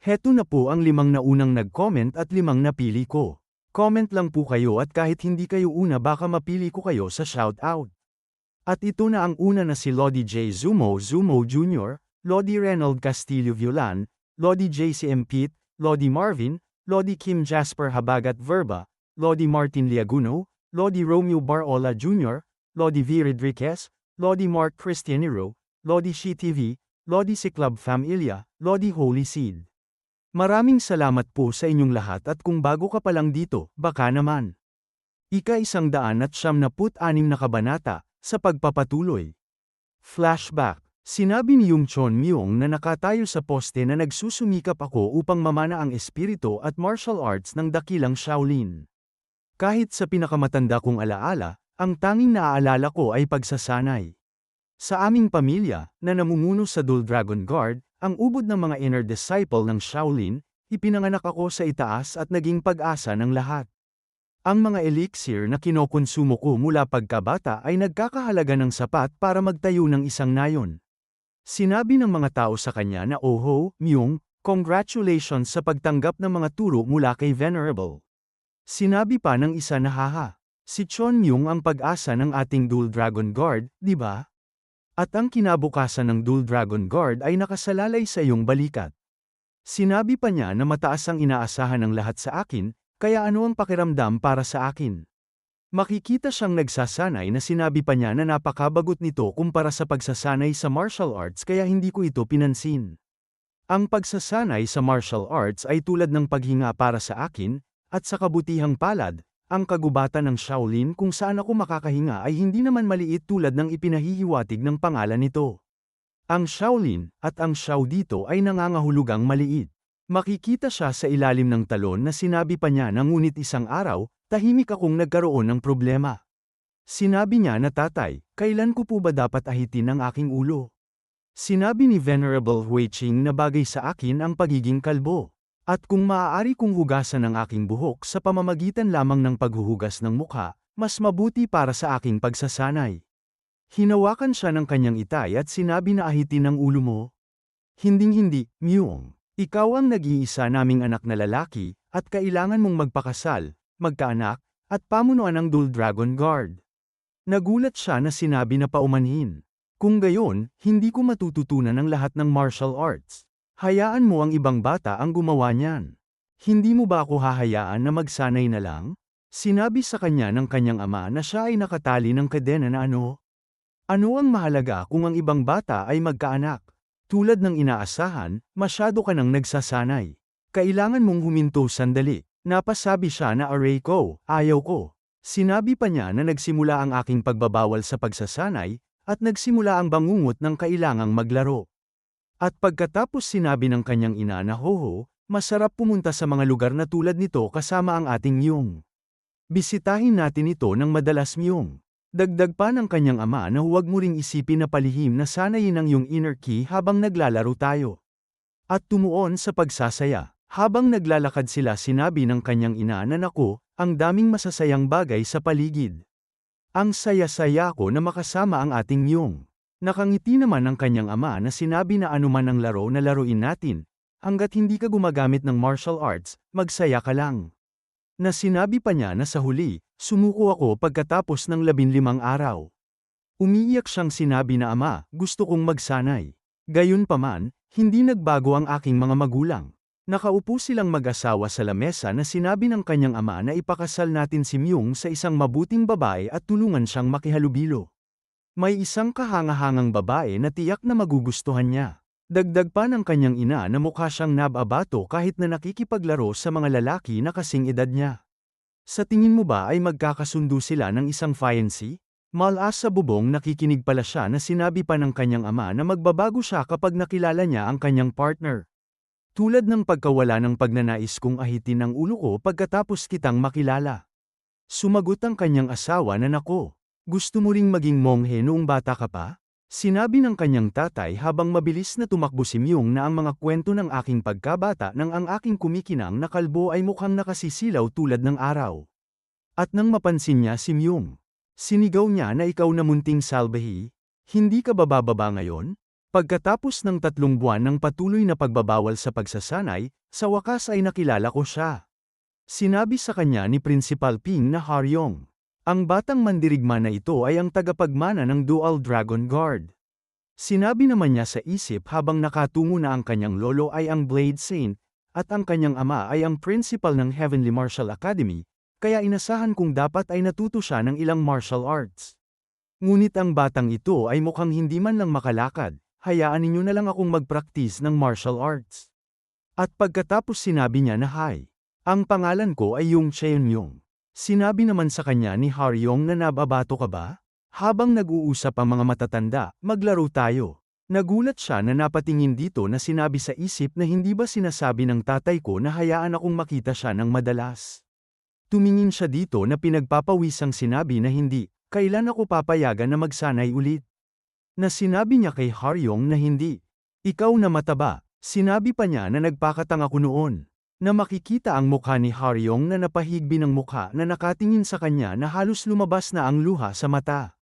Heto na po ang limang na unang nag-comment at limang napili ko. Comment lang po kayo at kahit hindi kayo una baka mapili ko kayo sa shoutout. At ito na ang una na si Lodi J. Zumo Zumo Jr., Lodi Reynold Castillo Violan, Lodi JCM Pete, Lodi Marvin, Lodi Kim Jasper Habagat Verba, Lodi Martin Liaguno, Lodi Romeo Barola Jr., Lodi V. Rodriguez, Lodi Mark Cristianero, Lodi Shi TV, Lodi Si Club Familia, Lodi Holy Seed. Maraming salamat po sa inyong lahat at kung bago ka pa lang dito, baka naman. Ika isang daan at siyam na put anim na kabanata, sa pagpapatuloy. Flashback. Sinabi ni Yung Chon Myung na nakatayo sa poste na nagsusumikap ako upang mamana ang espiritu at martial arts ng dakilang Shaolin. Kahit sa pinakamatanda kong alaala, ang tanging naaalala ko ay pagsasanay. Sa aming pamilya, na namumuno sa Dual Dragon Guard, ang ubod ng mga inner disciple ng Shaolin, ipinanganak ako sa itaas at naging pag-asa ng lahat. Ang mga elixir na kinokonsumo ko mula pagkabata ay nagkakahalaga ng sapat para magtayo ng isang nayon. Sinabi ng mga tao sa kanya na Oho, Myung, congratulations sa pagtanggap ng mga turo mula kay Venerable. Sinabi pa ng isa na haha. Si Chon Myung ang pag-asa ng ating Dual Dragon Guard, di ba? At ang kinabukasan ng Dual Dragon Guard ay nakasalalay sa iyong balikat. Sinabi pa niya na mataas ang inaasahan ng lahat sa akin, kaya ano ang pakiramdam para sa akin? Makikita siyang nagsasanay na sinabi pa niya na napakabagot nito kumpara sa pagsasanay sa martial arts kaya hindi ko ito pinansin. Ang pagsasanay sa martial arts ay tulad ng paghinga para sa akin, at sa kabutihang palad, ang kagubatan ng Shaolin kung saan ako makakahinga ay hindi naman maliit tulad ng ipinahihiwatig ng pangalan nito. Ang Shaolin, at ang Shao dito ay nangangahulugang maliit. Makikita siya sa ilalim ng talon na sinabi pa niya na ngunit isang araw, tahimik akong nagkaroon ng problema. Sinabi niya na tatay, kailan ko po ba dapat ahitin ang aking ulo? Sinabi ni Venerable Hui Ching na bagay sa akin ang pagiging kalbo. At kung maaari kong hugasan ang aking buhok sa pamamagitan lamang ng paghuhugas ng mukha, mas mabuti para sa aking pagsasanay. Hinawakan siya ng kanyang itay at sinabi na ahitin ang ulo mo. Hinding-hindi, Myung. Ikaw ang nag-iisa naming anak na lalaki, at kailangan mong magpakasal, magkaanak, at pamunuan ng Dual Dragon Guard. Nagulat siya na sinabi na paumanhin. Kung gayon, hindi ko matututunan ang lahat ng martial arts. Hayaan mo ang ibang bata ang gumawa niyan. Hindi mo ba ako hahayaan na magsanay na lang? Sinabi sa kanya ng kanyang ama na siya ay nakatali ng kadena na ano? Ano ang mahalaga kung ang ibang bata ay magkaanak? Tulad ng inaasahan, masyado ka nang nagsasanay. Kailangan mong huminto sandali. Napasabi siya na array ko, ayaw ko. Sinabi pa niya na nagsimula ang aking pagbabawal sa pagsasanay, at nagsimula ang bangungot ng kailangang maglaro. At pagkatapos sinabi ng kanyang ina na hoho, masarap pumunta sa mga lugar na tulad nito kasama ang ating Myung. Bisitahin natin ito ng madalas Myung. Dagdag pa ng kanyang ama na huwag mo ring isipin na palihim na sanayin ang iyong inner key habang naglalaro tayo. At tumuon sa pagsasaya. Habang naglalakad sila sinabi ng kanyang ina na nako, ang daming masasayang bagay sa paligid. Ang saya-saya ko na makasama ang ating Myung. Nakangiti naman ang kanyang ama na sinabi na anuman ang laro na laruin natin, hanggat hindi ka gumagamit ng martial arts, magsaya ka lang. Na sinabi pa niya na sa huli, sumuko ako pagkatapos ng labinlimang araw. Umiiyak siyang sinabi na ama, gusto kong magsanay. Gayunpaman, hindi nagbago ang aking mga magulang. Nakaupo silang mag-asawa sa lamesa na sinabi ng kanyang ama na ipakasal natin si Myung sa isang mabuting babae at tulungan siyang makihalubilo. May isang kahangahangang babae na tiyak na magugustuhan niya. Dagdag pa ng kanyang ina na mukha siyang nababato kahit na nakikipaglaro sa mga lalaki na kasing edad niya. Sa tingin mo ba ay magkakasundo sila ng isang fiancé? Malas sa bubong nakikinig pala siya na sinabi pa ng kanyang ama na magbabago siya kapag nakilala niya ang kanyang partner. Tulad ng pagkawala ng pagnanais kong ahitin ang ulo ko pagkatapos kitang makilala. Sumagot ang kanyang asawa na nako. Gusto mo ring maging monghe noong bata ka pa? Sinabi ng kanyang tatay habang mabilis na tumakbo si Myung na ang mga kwento ng aking pagkabata nang ang aking kumikinang na kalbo ay mukhang nakasisilaw tulad ng araw. At nang mapansin niya si Myung, sinigaw niya na ikaw na munting salbahi, hindi ka babababa ngayon? Pagkatapos ng tatlong buwan ng patuloy na pagbabawal sa pagsasanay, sa wakas ay nakilala ko siya. Sinabi sa kanya ni Principal Ping na Haryong. Ang batang mandirigma na ito ay ang tagapagmana ng Dual Dragon Guard. Sinabi naman niya sa isip habang nakatungo na ang kanyang lolo ay ang Blade Saint, at ang kanyang ama ay ang principal ng Heavenly Martial Academy, kaya inasahan kong dapat ay natuto siya ng ilang martial arts. Ngunit ang batang ito ay mukhang hindi man lang makalakad, hayaan ninyo na lang akong mag-practice ng martial arts. At pagkatapos sinabi niya na hi. Ang pangalan ko ay Yung Cheon-yong. Sinabi naman sa kanya ni Haryong na nababato ka ba? Habang nag-uusap ang mga matatanda, maglaro tayo. Nagulat siya na napatingin dito na sinabi sa isip na hindi ba sinasabi ng tatay ko na hayaan akong makita siya ng madalas. Tumingin siya dito na pinagpapawisang sinabi na hindi, kailan ako papayagan na magsanay ulit. Na sinabi niya kay Haryong na hindi. Ikaw na mataba, sinabi pa niya na nagpakatang ako noon. Na makikita ang mukha ni Haryong na napahigbi ng mukha na nakatingin sa kanya na halos lumabas na ang luha sa mata.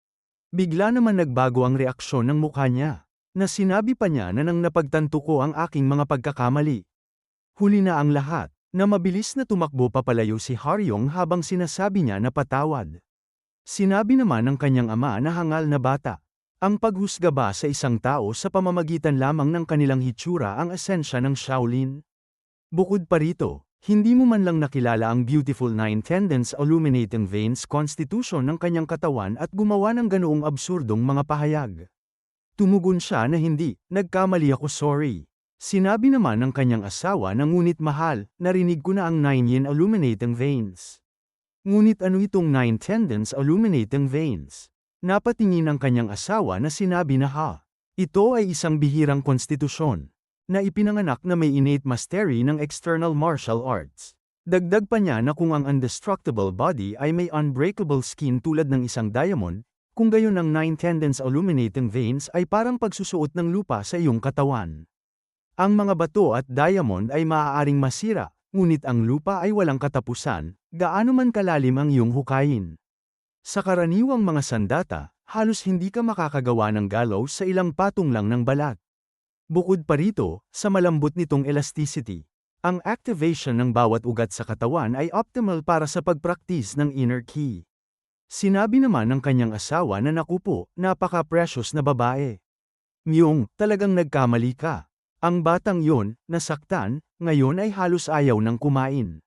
Bigla naman nagbago ang reaksyon ng mukha niya. Na sinabi pa niya na nang napagtanto ko ang aking mga pagkakamali. Huli na ang lahat, na mabilis na tumakbo papalayo si Haryong habang sinasabi niya na patawad. Sinabi naman ng kanyang ama na hangal na bata. Ang paghusga ba sa isang tao sa pamamagitan lamang ng kanilang hitsura ang esensya ng Shaolin? Bukod pa rito, hindi mo man lang nakilala ang beautiful nine tendons illuminating veins constitution ng kanyang katawan at gumawa ng ganoong absurdong mga pahayag. Tumugon siya na hindi, nagkamali ako sorry. Sinabi naman ng kanyang asawa na ngunit mahal, narinig ko na ang nine yin illuminating veins. Ngunit ano itong nine tendons illuminating veins? Napatingin ang kanyang asawa na sinabi na ha. Ito ay isang bihirang konstitusyon na ipinanganak na may innate mastery ng external martial arts. Dagdag pa niya na kung ang indestructible body ay may unbreakable skin tulad ng isang diamond, kung gayon ang nine tendons illuminating veins ay parang pagsusuot ng lupa sa iyong katawan. Ang mga bato at diamond ay maaaring masira, ngunit ang lupa ay walang katapusan, gaano man kalalim ang iyong hukayin. Sa karaniwang mga sandata, halos hindi ka makakagawa ng gallows sa ilang patong lang ng balat. Bukod pa rito, sa malambot nitong elasticity, ang activation ng bawat ugat sa katawan ay optimal para sa pagpraktis ng inner key. Sinabi naman ng kanyang asawa na nakupo, napaka-precious na babae. Myung, talagang nagkamali ka. Ang batang yon, nasaktan, ngayon ay halos ayaw ng kumain.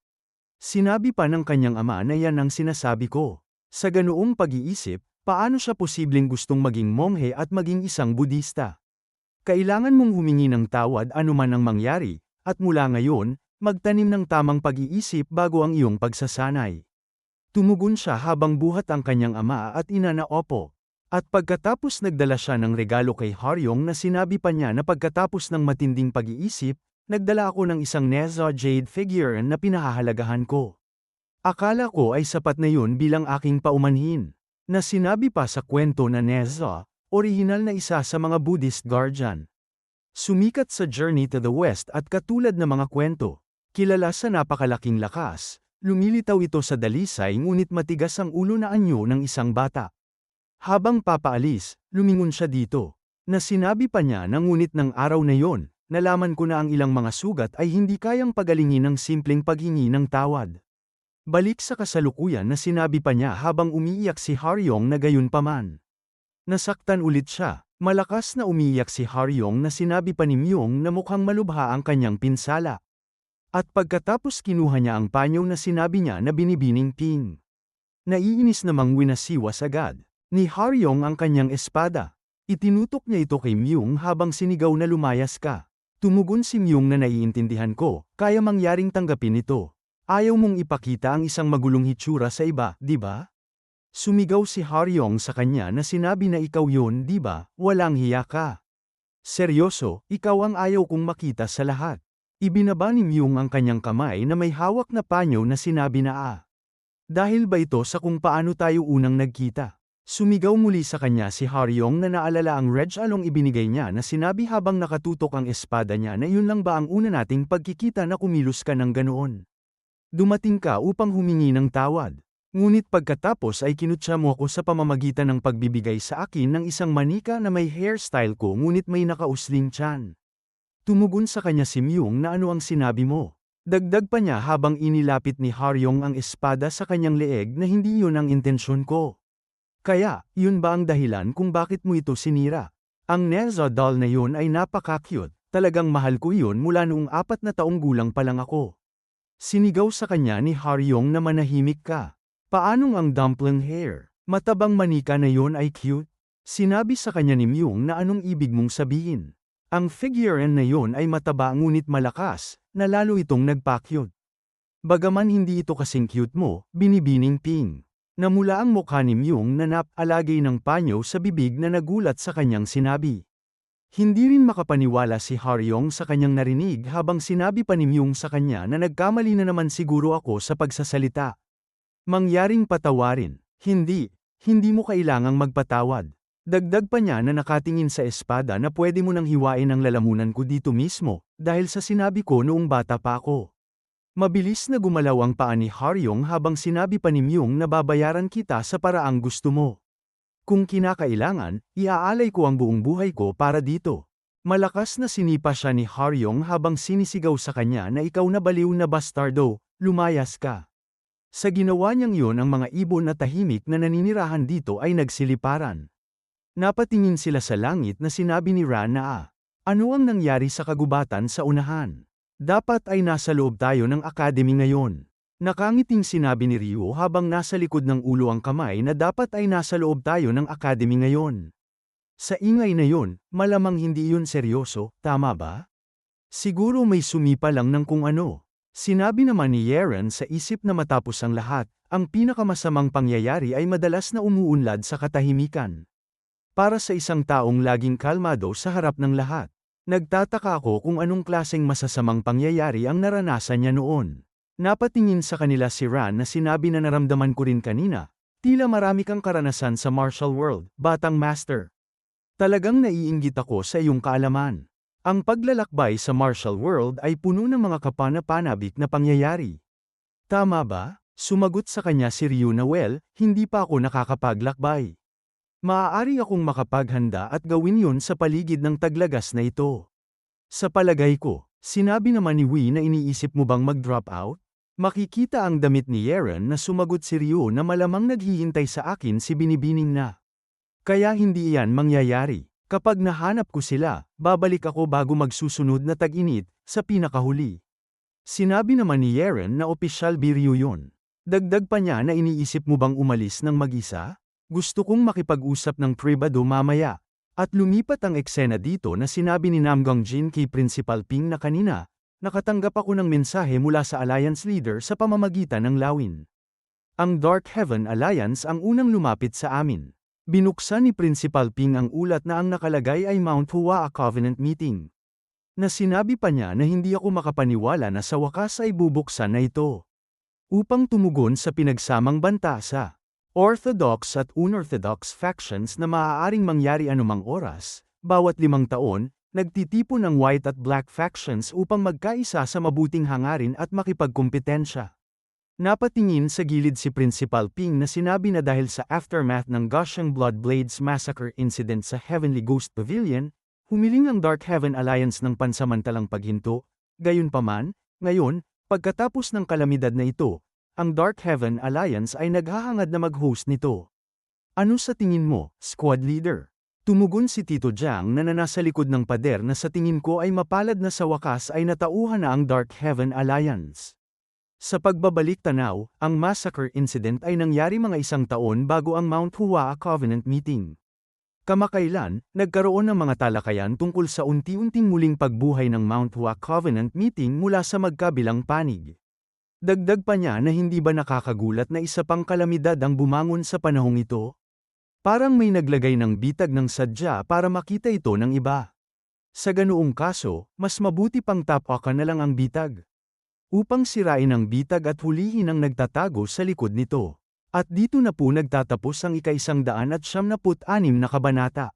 Sinabi pa ng kanyang ama na yan ang sinasabi ko. Sa ganoong pag-iisip, paano siya posibleng gustong maging monghe at maging isang budista? Kailangan mong humingi ng tawad anuman ang mangyari, at mula ngayon, magtanim ng tamang pag-iisip bago ang iyong pagsasanay. Tumugon siya habang buhat ang kanyang ama at ina na opo. At pagkatapos nagdala siya ng regalo kay Haryong na sinabi pa niya na pagkatapos ng matinding pag-iisip, nagdala ako ng isang Neza Jade figure na pinahahalagahan ko. Akala ko ay sapat na yun bilang aking paumanhin. Na sinabi pa sa kwento na Neza, orihinal na isa sa mga Buddhist guardian. Sumikat sa Journey to the West at katulad ng mga kwento, kilala sa napakalaking lakas, lumilitaw ito sa dalisay ngunit matigas ang ulo na anyo ng isang bata. Habang papaalis, lumingon siya dito, na sinabi pa niya na ngunit ng araw na yon, nalaman ko na ang ilang mga sugat ay hindi kayang pagalingin ng simpleng paghingi ng tawad. Balik sa kasalukuyan na sinabi pa niya habang umiiyak si Haryong na gayon paman. Nasaktan ulit siya, malakas na umiiyak si Haryong na sinabi pa ni Myung na mukhang malubha ang kanyang pinsala. At pagkatapos kinuha niya ang panyo na sinabi niya na binibining Ping. Naiinis namang winasiwas agad, ni Haryong ang kanyang espada. Itinutok niya ito kay Myung habang sinigaw na lumayas ka. Tumugon si Myung na naiintindihan ko, kaya mangyaring tanggapin ito. Ayaw mong ipakita ang isang magulong hitsura sa iba, di ba? Sumigaw si Haryong sa kanya na sinabi na ikaw yun, di ba? Walang hiya ka. Seryoso, ikaw ang ayaw kong makita sa lahat. Ibinaba ni Myung ang kanyang kamay na may hawak na panyo na sinabi na ah. Dahil ba ito sa kung paano tayo unang nagkita? Sumigaw muli sa kanya si Haryong na naalala ang red along ibinigay niya na sinabi habang nakatutok ang espada niya na yun lang ba ang una nating pagkikita na kumilos ka ng ganoon. Dumating ka upang humingi ng tawad. Ngunit pagkatapos ay kinutsa mo ako sa pamamagitan ng pagbibigay sa akin ng isang manika na may hairstyle ko ngunit may nakausling tiyan. Tumugon sa kanya si Myung na ano ang sinabi mo. Dagdag pa niya habang inilapit ni Haryong ang espada sa kanyang leeg na hindi yun ang intensyon ko. Kaya, yun ba ang dahilan kung bakit mo ito sinira? Ang Neza doll na yun ay napaka-cute, talagang mahal ko yun mula noong apat na taong gulang pa lang ako. Sinigaw sa kanya ni Haryong na manahimik ka. Paanong ang dumpling hair? Matabang manika na yon ay cute? Sinabi sa kanya ni Myung na anong ibig mong sabihin. Ang figure na yon ay mataba ngunit malakas, na lalo itong nagpa-cute. Bagaman hindi ito kasing cute mo, binibining ping. Namula ang mukha ni Myung na napalagay ng panyo sa bibig na nagulat sa kanyang sinabi. Hindi rin makapaniwala si Haryong sa kanyang narinig habang sinabi pa ni Myung sa kanya na nagkamali na naman siguro ako sa pagsasalita. Mangyaring patawarin. Hindi, hindi mo kailangang magpatawad. Dagdag pa niya na nakatingin sa espada na pwede mo nang hiwain ang lalamunan ko dito mismo, dahil sa sinabi ko noong bata pa ako. Mabilis na gumalaw ang paa ni Haryong habang sinabi pa ni Myung na babayaran kita sa paraang gusto mo. Kung kinakailangan, iaalay ko ang buong buhay ko para dito. Malakas na sinipa siya ni Haryong habang sinisigaw sa kanya na ikaw na baliw na bastardo, lumayas ka. Sa ginawa niyang yun ang mga ibon na tahimik na naninirahan dito ay nagsiliparan. Napatingin sila sa langit na sinabi ni Ran na ah, ano ang nangyari sa kagubatan sa unahan? Dapat ay nasa loob tayo ng academy ngayon. Nakangiting sinabi ni Ryu habang nasa likod ng ulo ang kamay na dapat ay nasa loob tayo ng academy ngayon. Sa ingay na yun, malamang hindi yun seryoso, tama ba? Siguro may sumipa lang ng kung ano. Sinabi naman ni Yeren sa isip na matapos ang lahat, ang pinakamasamang pangyayari ay madalas na umuunlad sa katahimikan. Para sa isang taong laging kalmado sa harap ng lahat, nagtataka ako kung anong klaseng masasamang pangyayari ang naranasan niya noon. Napatingin sa kanila si Ran na sinabi na naramdaman ko rin kanina, tila marami kang karanasan sa martial world, batang master. Talagang naiinggit ako sa iyong kaalaman. Ang paglalakbay sa martial world ay puno ng mga kapana-panabik na pangyayari. Tama ba? Sumagot sa kanya si Ryu na well, hindi pa ako nakakapaglakbay. Maaari akong makapaghanda at gawin yon sa paligid ng taglagas na ito. Sa palagay ko, sinabi naman ni Wee na iniisip mo bang mag-drop out? Makikita ang damit ni Yeren na sumagot si Ryu na malamang naghihintay sa akin si Binibining na. Kaya hindi iyan mangyayari. Kapag nahanap ko sila, babalik ako bago magsusunod na tag-init, sa pinakahuli. Sinabi naman ni Yeren na opisyal biryo yun. Dagdag pa niya na iniisip mo bang umalis ng mag-isa? Gusto kong makipag-usap ng pribado mamaya. At lumipat ang eksena dito na sinabi ni Namgang Jin kay Principal Ping na kanina, nakatanggap ako ng mensahe mula sa Alliance Leader sa pamamagitan ng Lawin. Ang Dark Heaven Alliance ang unang lumapit sa amin. Binuksan ni Principal Ping ang ulat na ang nakalagay ay Mount Hua Covenant Meeting. Na sinabi pa niya na hindi ako makapaniwala na sa wakas ay bubuksan na ito. Upang tumugon sa pinagsamang banta sa Orthodox at unorthodox factions na maaaring mangyari anumang oras, bawat limang taon, nagtitipon ng white at black factions upang magkaisa sa mabuting hangarin at makipagkumpetensya. Napatingin sa gilid si Principal Ping na sinabi na dahil sa aftermath ng Gushing Blood Blades Massacre incident sa Heavenly Ghost Pavilion, humiling ang Dark Heaven Alliance ng pansamantalang paghinto, gayunpaman, ngayon, pagkatapos ng kalamidad na ito, ang Dark Heaven Alliance ay naghahangad na mag-host nito. Ano sa tingin mo, squad leader? Tumugon si Tito Jiang na nanasa likod ng pader na sa tingin ko ay mapalad na sa wakas ay natauhan na ang Dark Heaven Alliance. Sa pagbabalik tanaw, ang massacre incident ay nangyari mga isang taon bago ang Mount Hua Covenant meeting. Kamakailan, nagkaroon ng mga talakayan tungkol sa unti-unting muling pagbuhay ng Mount Hua Covenant meeting mula sa magkabilang panig. Dagdag pa niya na hindi ba nakakagulat na isa pang kalamidad ang bumangon sa panahong ito? Parang may naglagay ng bitag ng sadya para makita ito ng iba. Sa ganoong kaso, mas mabuti pang tapakan na lang ang bitag. Upang sirain ang bitag at hulihin ang nagtatago sa likod nito. At dito na po nagtatapos ang ikaisang daan at siyam na kabanata.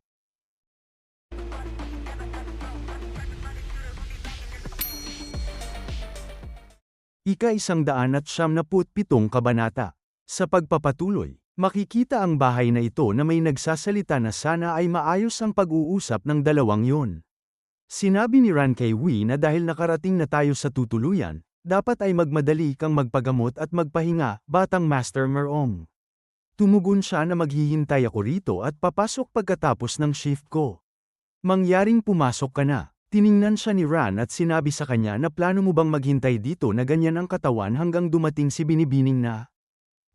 Ika isang daan at siyam na put pitong kabanata. Sa pagpapatuloy, makikita ang bahay na ito na may nagsasalita na sana ay maayos ang pag-uusap ng dalawang yon. Sinabi ni Ran kay Wee na dahil nakarating na tayo sa tutuluyan, dapat ay magmadali kang magpagamot at magpahinga, batang Master Merong. Tumugon siya na maghihintay ako rito at papasok pagkatapos ng shift ko. Mangyaring pumasok ka na. Tiningnan siya ni Ran at sinabi sa kanya na plano mo bang maghintay dito na ganyan ang katawan hanggang dumating si Binibining na.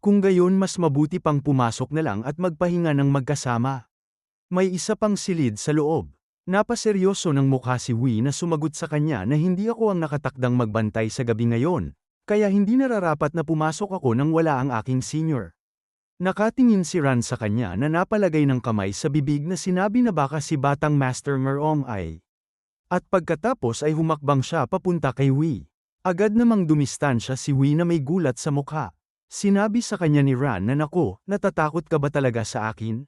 Kung gayon mas mabuti pang pumasok na lang at magpahinga ng magkasama. May isa pang silid sa loob. Napaseryoso ng mukha si Wee na sumagot sa kanya na hindi ako ang nakatakdang magbantay sa gabi ngayon, kaya hindi nararapat na pumasok ako nang wala ang aking senior. Nakatingin si Ran sa kanya na napalagay ng kamay sa bibig na sinabi na baka si Batang Master Merong ay. At pagkatapos ay humakbang siya papunta kay Wee. Agad namang dumistansya si Wee na may gulat sa mukha. Sinabi sa kanya ni Ran na nako, natatakot ka ba talaga sa akin?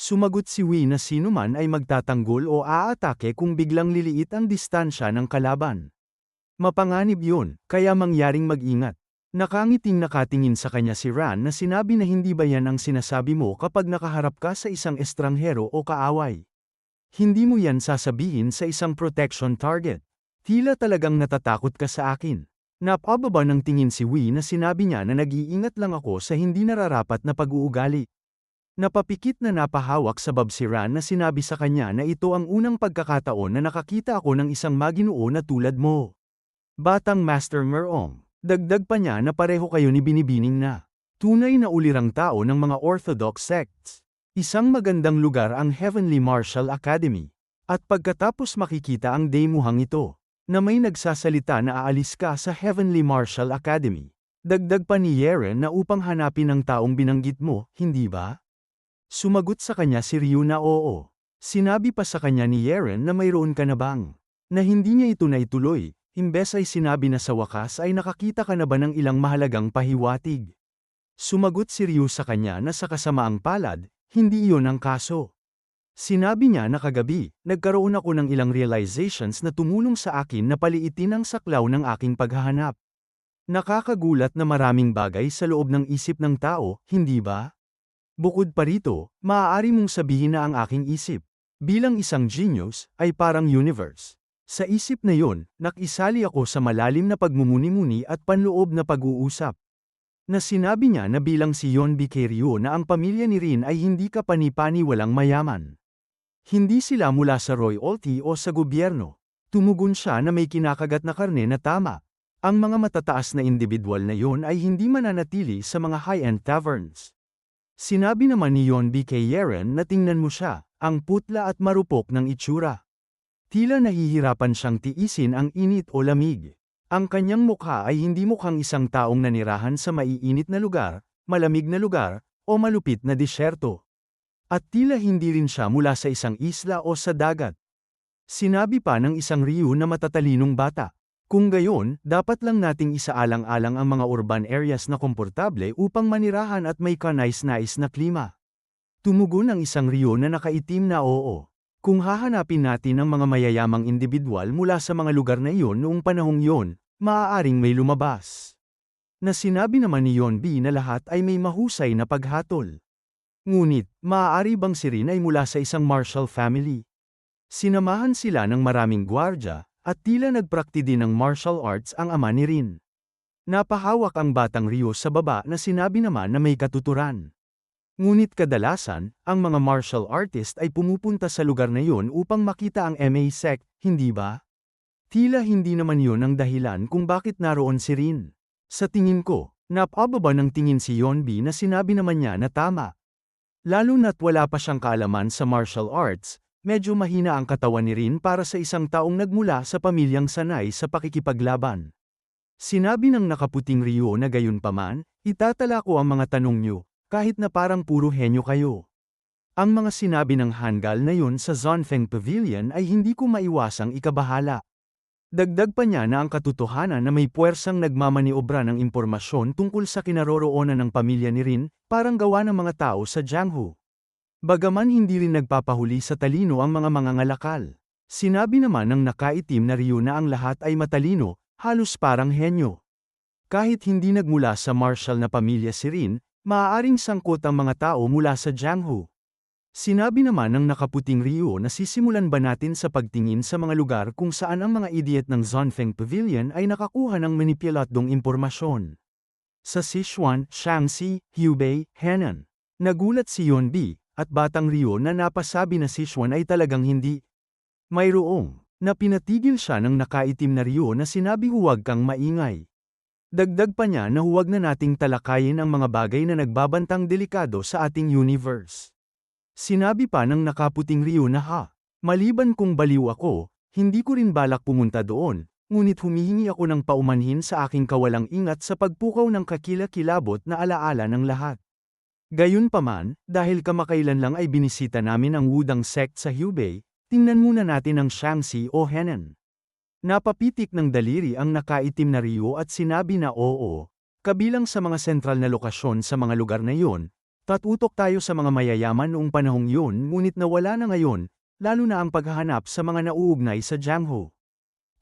Sumagot si Wee na sino man ay magtatanggol o aatake kung biglang liliit ang distansya ng kalaban. Mapanganib yun, kaya mangyaring mag-ingat. Nakangiting nakatingin sa kanya si Ran na sinabi na hindi ba yan ang sinasabi mo kapag nakaharap ka sa isang estranghero o kaaway. Hindi mo yan sasabihin sa isang protection target. Tila talagang natatakot ka sa akin. Napababa ng tingin si Wee na sinabi niya na nag-iingat lang ako sa hindi nararapat na pag-uugali. Napapikit na napahawak sa bab si Ran na sinabi sa kanya na ito ang unang pagkakataon na nakakita ako ng isang maginoo na tulad mo. Batang Master Merong. Dagdag pa niya na pareho kayo ni Binibining na. Tunay na ulirang tao ng mga Orthodox sects. Isang magandang lugar ang Heavenly Martial Academy. At pagkatapos makikita ang demuhang ito, na may nagsasalita na aalis ka sa Heavenly Martial Academy. Dagdag pa ni Yeren na upang hanapin ang taong binanggit mo, hindi ba? Sumagot sa kanya si Ryu na oo. Sinabi pa sa kanya ni Yeren na mayroon ka na bang, na hindi niya ito naituloy, Imbes ay sinabi na sa wakas ay nakakita ka na ba ng ilang mahalagang pahiwatig. Sumagot si Ryu sa kanya na sa kasamaang palad, hindi iyon ang kaso. Sinabi niya na kagabi, nagkaroon ako ng ilang realizations na tumulong sa akin na paliitin ang saklaw ng aking paghahanap. Nakakagulat na maraming bagay sa loob ng isip ng tao, hindi ba? Bukod pa rito, maaari mong sabihin na ang aking isip, bilang isang genius, ay parang universe. Sa isip na yon, nakisali ako sa malalim na pagmumuni-muni at panloob na pag-uusap. Na sinabi niya na bilang si Yon Bikeryo na ang pamilya ni Rin ay hindi kapani-pani walang mayaman. Hindi sila mula sa royalty o sa gobyerno. Tumugon siya na may kinakagat na karne na tama. Ang mga matataas na individual na yon ay hindi mananatili sa mga high-end taverns. Sinabi naman ni Yon BK Yeren na tingnan mo siya, ang putla at marupok ng itsura. Tila nahihirapan siyang tiisin ang init o lamig. Ang kanyang mukha ay hindi mukhang isang taong nanirahan sa maiinit na lugar, malamig na lugar, o malupit na disyerto. At tila hindi rin siya mula sa isang isla o sa dagat. Sinabi pa ng isang Ryu na matatalinong bata. Kung gayon, dapat lang nating isaalang-alang ang mga urban areas na komportable upang manirahan at may kanais-nais na klima. Tumugon ang isang Ryu na nakaitim na oo. Kung hahanapin natin ang mga mayayamang individual mula sa mga lugar na iyon noong panahong iyon, maaaring may lumabas. Na sinabi naman ni Yon B na lahat ay may mahusay na paghatol. Ngunit, maaari bang si Rin ay mula sa isang martial family? Sinamahan sila ng maraming gwardya, at tila nagprakti din ng martial arts ang ama ni Rin. Napahawak ang batang Rio sa baba na sinabi naman na may katuturan. Ngunit kadalasan, ang mga martial artist ay pumupunta sa lugar na yun upang makita ang MA sect, hindi ba? Tila hindi naman yun ang dahilan kung bakit naroon si Rin. Sa tingin ko, napababa ng tingin si Yonbi na sinabi naman niya na tama. Lalo na't wala pa siyang kaalaman sa martial arts, medyo mahina ang katawan ni Rin para sa isang taong nagmula sa pamilyang sanay sa pakikipaglaban. Sinabi ng nakaputing Rio na gayon paman, itatala ko ang mga tanong niyo, kahit na parang puro henyo kayo. Ang mga sinabi ng Hangal na yun sa Zonfeng Pavilion ay hindi ko maiwasang ikabahala. Dagdag pa niya na ang katotohanan na may puwersang nagmamaniobra ng impormasyon tungkol sa kinaroroonan ng pamilya ni Rin, parang gawa ng mga tao sa Jianghu. Bagaman hindi rin nagpapahuli sa talino ang mga mangangalakal. Sinabi naman ng nakaitim na Ryu na ang lahat ay matalino, halos parang henyo. Kahit hindi nagmula sa martial na pamilya si Rin, Maaaring sangkot ang mga tao mula sa Jianghu. Sinabi naman ng nakaputing Rio na sisimulan ba natin sa pagtingin sa mga lugar kung saan ang mga idiot ng Zonfeng Pavilion ay nakakuha ng manipulatong impormasyon. Sa Sichuan, Shaanxi, Hubei, Henan. Nagulat si Yonbi, at Batang Rio na napasabi na Sichuan ay talagang hindi. Mayroong, na pinatigil siya ng nakaitim na Rio na sinabi huwag kang maingay. Dagdag pa niya na huwag na nating talakayin ang mga bagay na nagbabantang delikado sa ating universe. Sinabi pa ng nakaputing Rio na ha, maliban kung baliw ako, hindi ko rin balak pumunta doon, ngunit humihingi ako ng paumanhin sa aking kawalang ingat sa pagpukaw ng kakila-kilabot na alaala ng lahat. Gayunpaman, dahil kamakailan lang ay binisita namin ang Wudang sect sa Hubei, tingnan muna natin ang Shaanxi o Henan. Napapitik ng daliri ang nakaitim na Rio at sinabi na oo, kabilang sa mga sentral na lokasyon sa mga lugar na iyon, Tatutok tayo sa mga mayayaman noong panahong yun ngunit nawala na ngayon, lalo na ang paghahanap sa mga nauugnay sa Jianghu.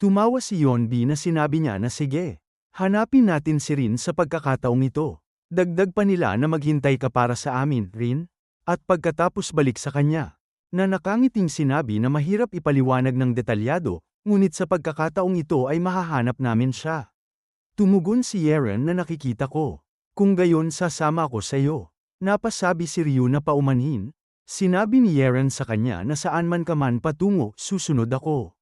Tumawa si Yonbi na sinabi niya na sige, hanapin natin si Rin sa pagkakataong ito. Dagdag pa nila na maghintay ka para sa amin, Rin, at pagkatapos balik sa kanya. Na nakangiting sinabi na mahirap ipaliwanag ng detalyado, ngunit sa pagkakataong ito ay mahahanap namin siya. Tumugon si Yeren na nakikita ko. Kung gayon sasama ako sa iyo. Napasabi si Ryu na paumanhin. Sinabi ni Yeren sa kanya na saan man ka man patungo, susunod ako.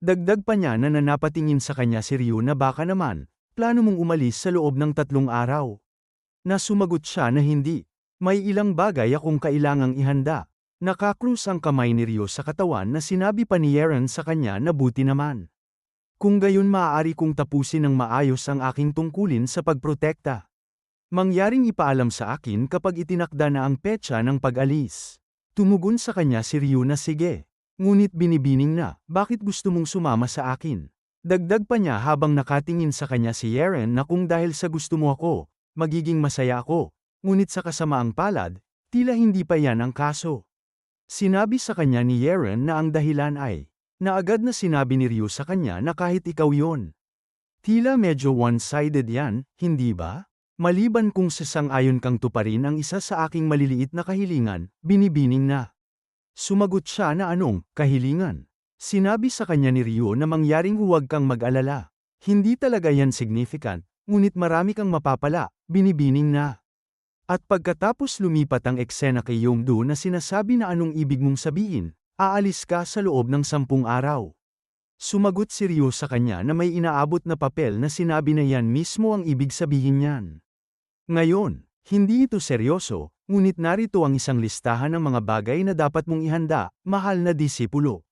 Dagdag pa niya na nanapatingin sa kanya si Ryu na baka naman, plano mong umalis sa loob ng tatlong araw. Na sumagot siya na hindi. May ilang bagay akong kailangang ihanda. Nakakrus ang kamay ni Ryo sa katawan na sinabi pa ni Yeren sa kanya na buti naman. Kung gayon maaari kong tapusin ng maayos ang aking tungkulin sa pagprotekta. Mangyaring ipaalam sa akin kapag itinakda na ang petsa ng pag-alis. Tumugon sa kanya si Ryu na sige. Ngunit binibining na, bakit gusto mong sumama sa akin? Dagdag pa niya habang nakatingin sa kanya si Yeren na kung dahil sa gusto mo ako, magiging masaya ako. Ngunit sa kasamaang palad, tila hindi pa yan ang kaso. Sinabi sa kanya ni Yeren na ang dahilan ay, na agad na sinabi ni Ryu sa kanya na kahit ikaw yon. Tila medyo one-sided yan, hindi ba? Maliban kung sasang-ayon kang tuparin ang isa sa aking maliliit na kahilingan, binibining na. Sumagot siya na anong, kahilingan. Sinabi sa kanya ni Rio na mangyaring huwag kang mag-alala. Hindi talaga yan significant, ngunit marami kang mapapala, binibining na. At pagkatapos lumipat ang eksena kay Yongdo na sinasabi na anong ibig mong sabihin, aalis ka sa loob ng sampung araw. Sumagot si Rio sa kanya na may inaabot na papel na sinabi na yan mismo ang ibig sabihin niyan. Ngayon, hindi ito seryoso, ngunit narito ang isang listahan ng mga bagay na dapat mong ihanda, mahal na disipulo.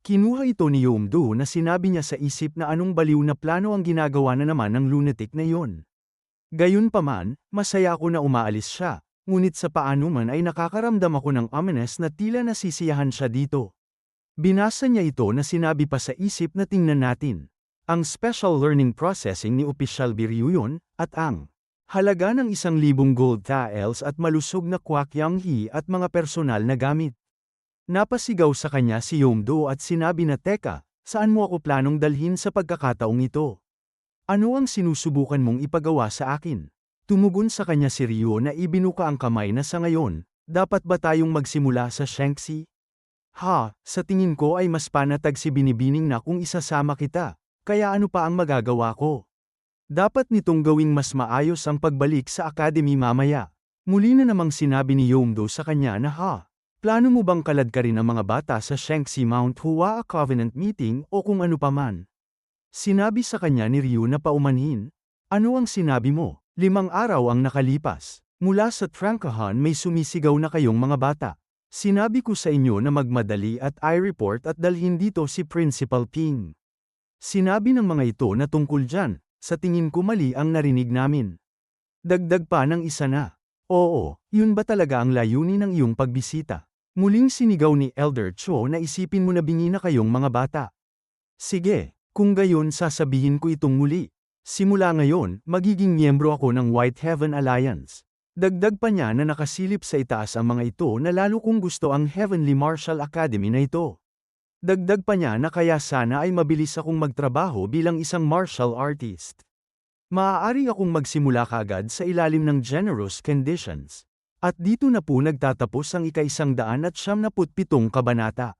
Kinuha ito ni Yomdo na sinabi niya sa isip na anong baliw na plano ang ginagawa na naman ng lunatic na yon. Gayunpaman, masaya ako na umaalis siya, ngunit sa paano man ay nakakaramdam ako ng ominous na tila nasisiyahan siya dito. Binasa niya ito na sinabi pa sa isip na tingnan natin. Ang Special Learning Processing ni Official Biryuyon, at ang Halaga ng isang libong gold taels at malusog na kwakyang hi at mga personal na gamit. Napasigaw sa kanya si Yomdo at sinabi na teka, saan mo ako planong dalhin sa pagkakataong ito? Ano ang sinusubukan mong ipagawa sa akin? Tumugon sa kanya si Ryo na ibinuka ang kamay na sa ngayon, dapat ba tayong magsimula sa Shanxi? Ha, sa tingin ko ay mas panatag si Binibining na kung isasama kita, kaya ano pa ang magagawa ko? Dapat nitong gawing mas maayos ang pagbalik sa academy mamaya. Muli na namang sinabi ni Yongdo sa kanya na ha, plano mo bang kalad ka rin ang mga bata sa Shanxi Mount Hua Covenant Meeting o kung ano paman? Sinabi sa kanya ni Ryu na paumanhin, ano ang sinabi mo? Limang araw ang nakalipas. Mula sa Trankahan may sumisigaw na kayong mga bata. Sinabi ko sa inyo na magmadali at i-report at dalhin dito si Principal Ping. Sinabi ng mga ito na tungkol dyan, sa tingin ko mali ang narinig namin. Dagdag pa ng isa na. Oo, yun ba talaga ang layunin ng iyong pagbisita? Muling sinigaw ni Elder Cho na isipin mo na bingi na kayong mga bata. Sige, kung gayon sasabihin ko itong muli. Simula ngayon, magiging miyembro ako ng White Heaven Alliance. Dagdag pa niya na nakasilip sa itaas ang mga ito na lalo kung gusto ang Heavenly Martial Academy na ito. Dagdag pa niya na kaya sana ay mabilis akong magtrabaho bilang isang martial artist. Maaari akong magsimula kaagad sa ilalim ng generous conditions. At dito na po nagtatapos ang ika-isang daan at siyam na putpitong kabanata.